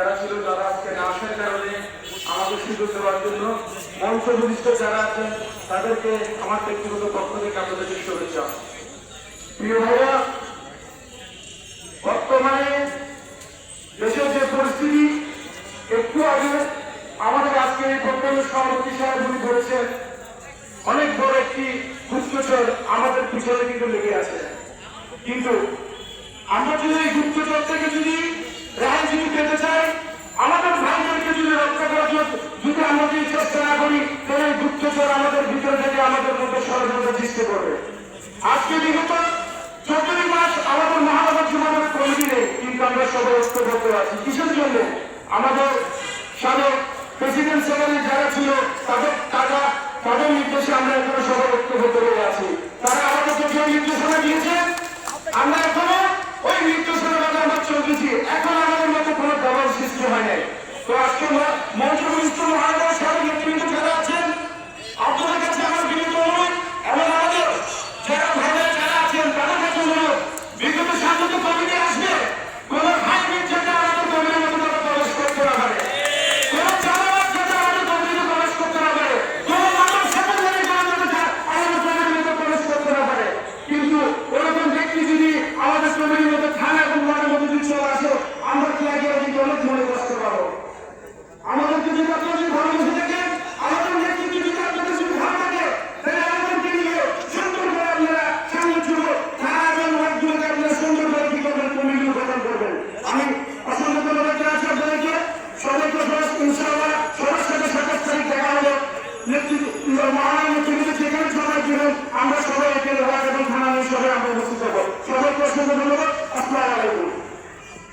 যারা ছিল তারা আজকে না আসার কারণে আমাকে সুযোগ দেওয়ার জন্য মঞ্চ যারা আছেন, তাদেরকে আমার ব্যক্তিগত পক্ষ থেকে আপনাদেরকে শুভেচ্ছা। প্রিয় ভাইয়া, বর্তমানে দেশের যে পরিস্থিতি, একটু আগে আমাদের আজকে এই বক্তব্য সভাপতি সাহেব উনি বলেছেন, অনেক বড় একটি গুপ্তচর আমাদের পিছনে কিন্তু লেগে আছে। কিন্তু আমরা যদি এই গুপ্তচর থেকে যদি আমাদের ভিতর থেকে আমাদের মধ্যে ষড়যন্ত্র সৃষ্টি করবে। আজকে বিগত চৌত্রিশ মাস আমাদের মহানগর জীবনের কমিটি কিন্তু আমরা সবাই ঐক্যবদ্ধ আছি। কিসের জন্য? আমাদের সাবেক প্রেসিডেন্ট সেক্রেটারি যারা ছিল, তাদের টাকা, তাদের নির্দেশে আমরা এখনও সবাই ঐক্যবদ্ধ হয়ে আছি। তারা আমাদেরকে যে নির্দেশনা দিয়েছে। আমরা এখনও ওই নির্দেশনা মতো আমরা চলতেছি এখন আমাদের মধ্যে কোনো দবাব সৃষ্টি হয় নাই। তো আজকে মঞ্চ